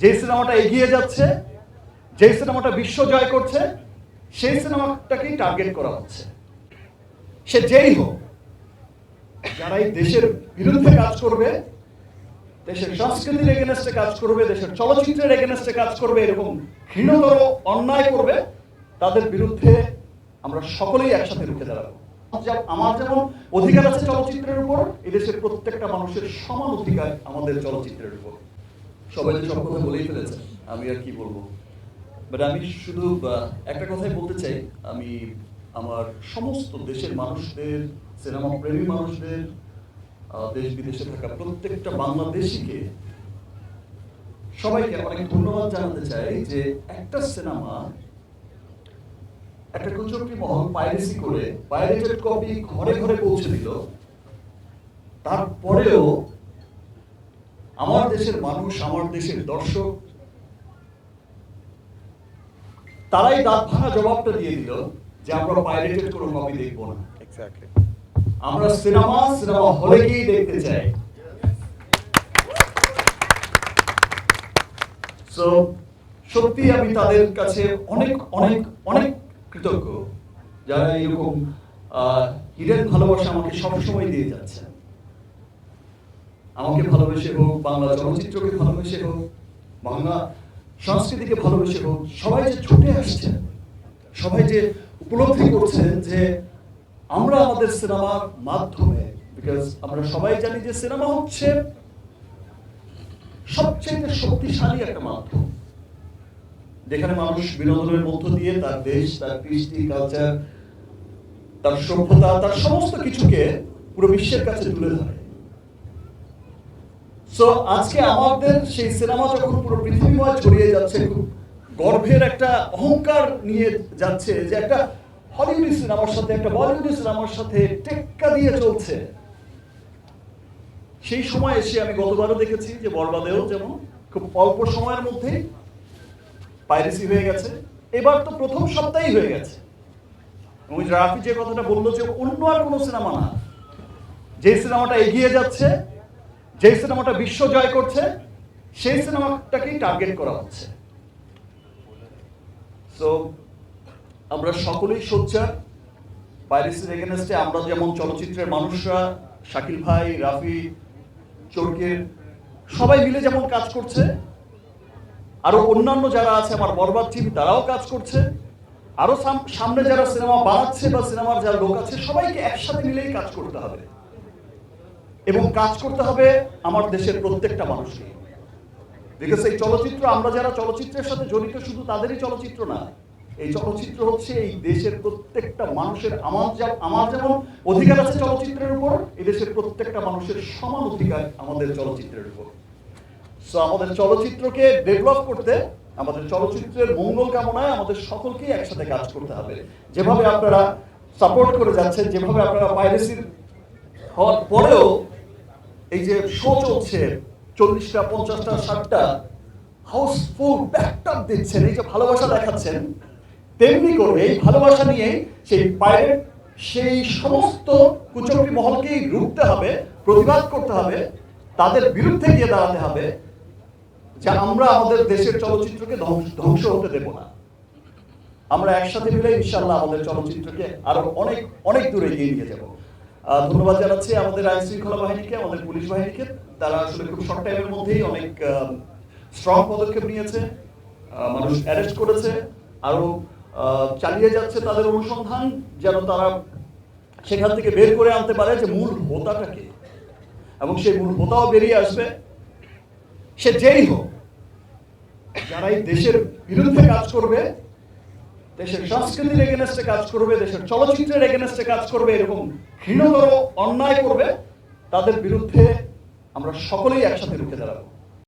যে সিনেমাটা এগিয়ে যাচ্ছে যে সিনেমাটা বিশ্ব জয় করছে, সেই সিনেমাটাকেই টার্গেট করা হচ্ছে। সে যেই হোক, যারা এই দেশের বিরুদ্ধে কাজ করবে, দেশের সংস্কৃতির এগেনস্টে কাজ করবে, দেশের চলচ্চিত্রের এগেনস্টে কাজ করবে, এরকম ঘৃণতর অন্যায় করবে, তাদের বিরুদ্ধে আমরা সকলেই একসাথে রুখে দাঁড়াবো। আমার যেমন অধিকার আছে চলচ্চিত্রের উপর, এদেশের প্রত্যেকটা মানুষের সমান অধিকার আমাদের চলচ্চিত্রের উপর। সবাই সব কথা বলেই ফেলেছে, আমি আর কি বলব? বাট আমি শুধু একটা কথাই বলতে চাই। আমি আমার সমস্ত দেশের মানুষদের সিনেমা প্রেমী মানুষদের দেশ বিদেশে থাকা প্রত্যেকটা বাংলাদেশিকে সবাইকে অনেক ধন্যবাদ জানাতে চাই যে একটা সিনেমা একটা কুচক্রি মহল পাইরেসি করে পাইরেটেড কপি ঘরে ঘরে পৌঁছে দিল। তারপরেও আমার দেশের মানুষ আমার দেশের দর্শক তারাই দাঁত ভাঙা জবাবটা দিয়ে দিল যে আমরা পাইরেটেড কোনো কপি দেখব না। আমরা সিনেমা সিনেমা হলে গিয়ে দেখতে চাই। সো সত্যি আমি তাদের কাছে অনেক অনেক অনেক কৃতজ্ঞ যারা এরকম হিডেন ভালোবাসা আমাকে সবসময় দিয়ে যাচ্ছে আমাকে ভালোবেসে হোক, বাংলা চলচ্চিত্রকে ভালোবেসে হোক, বাংলা সংস্কৃতিকে ভালোবেসে হোক, সবাই যে ছুটে আসছেন সবাই যে উপলব্ধি করছেন যে আমরা আমাদের সিনেমার মাধ্যমে বিকজ আমরা সবাই জানি যে সিনেমা হচ্ছে সবচেয়ে শক্তিশালী একটা মাধ্যম। যেখানে মানুষ বিনোদনের মধ্য দিয়ে তার দেশ, তার কৃষ্টি কালচার তার সভ্যতা, তার সমস্ত কিছুকে পুরো বিশ্বের কাছে তুলে ধরে। সো আজকে আমাদের সেই সিনেমা যখন পুরো পৃথিবীময় ছড়িয়ে যাচ্ছে, খুব গর্বের একটা অহংকার নিয়ে যাচ্ছে যে একটা হলিউডি সিনেমার সাথে, একটা বলিউডি সিনেমার সাথে টেক্কা দিয়ে চলছে। সেই সময় এসে আমি গতবারও দেখেছি যে বরবাদেও যেমন খুব অল্প সময়ের মধ্যেই পাইরেসি হয়ে গেছে। এবার তো প্রথম সপ্তাহেই হয়ে গেছে। এবং রাফি যে কথাটা বলল যে অন্য আর কোনো সিনেমা না, যে সিনেমাটা এগিয়ে যাচ্ছে যে সিনেমাটা বিশ্ব জয় করছে, সেই সিনেমাটাকেই টার্গেট করা হচ্ছে। সো আমরা সকলেই সোচ্চার। পাইরেসির এগেনস্টে আমরা যেমন চলচ্চিত্রের মানুষরা, শাকিল ভাই, রাফি চরকের সবাই মিলে যেমন কাজ করছে, আরও অন্যান্য যারা আছে আমার বরবাদ টিম তারাও কাজ করছে। আরও সাম- সামনে যারা সিনেমা বানাচ্ছে বা সিনেমার যারা লোক আছে, সবাইকে একসাথে মিলেই কাজ করতে হবে। এবং কাজ করতে হবে আমার দেশের প্রত্যেকটা মানুষকে। বিকজ এই চলচ্চিত্র, আমরা যারা চলচ্চিত্রের সাথে জড়িত, শুধু তাদেরই চলচ্চিত্র না, এই চলচ্চিত্র হচ্ছে এই দেশের প্রত্যেকটা মানুষের আমার যা- আমার যেমন অধিকার আছে চলচ্চিত্রের উপর, এই দেশের প্রত্যেকটা মানুষের সমান অধিকার আমাদের চলচ্চিত্রের উপর। সো আমাদের চলচ্চিত্রকে ডেভেলপ করতে, আমাদের চলচ্চিত্রের মঙ্গল কামনায় আমাদের সকলকেই একসাথে কাজ করতে হবে। যেভাবে আপনারা সাপোর্ট করে যাচ্ছেন, যেভাবে আপনারা পাইরেসির হওয়ার পরেও এই যে শো চলছে চল্লিশটা, পঞ্চাশটা, ষাটটা হাউসফুল ব্যাকটাপ দিচ্ছেন, এই যে ভালোবাসা দেখাচ্ছেন, তেমনি করে এই ভালোবাসা নিয়ে সেই পাইরেট সেই সমস্ত কুচক্রি মহলকেই রুখতে হবে, প্রতিবাদ করতে হবে, তাদের বিরুদ্ধে গিয়ে দাঁড়াতে হবে, যে আমরা আমাদের দেশের চলচ্চিত্রকে ধ্বংস- হতে দেব না। আমরা একসাথে মিলে ইনশাল্লাহ আমাদের চলচ্চিত্রকে আরও অনেক অনেক দূরে এগিয়ে নিয়ে যাব। ধন্যবাদ জানাচ্ছি আমাদের আইন শৃঙ্খলা বাহিনীকে, আমাদের পুলিশ বাহিনীকে। তারা আসলে খুব শর্ট টাইমের মধ্যেই অনেক স্ট্রং পদক্ষেপ নিয়েছে মানুষ অ্যারেস্ট করেছে, আরও চালিয়ে যাচ্ছে তাদের অনুসন্ধান, যেন তারা সেখান থেকে বের করে আনতে পারে যে মূল হোতাটাকে এবং সেই মূল হোতাও বেরিয়ে আসবে। সে যেই হোক যারা এই দেশের বিরুদ্ধে কাজ করবে দেশের সংস্কৃতির এগেনস্টে কাজ করবে, দেশের চলচ্চিত্রের এগেনস্টে কাজ করবে, এরকম ঘৃণতর অন্যায় করবে, তাদের বিরুদ্ধে আমরা সকলেই একসাথে রুখে দাঁড়াবো।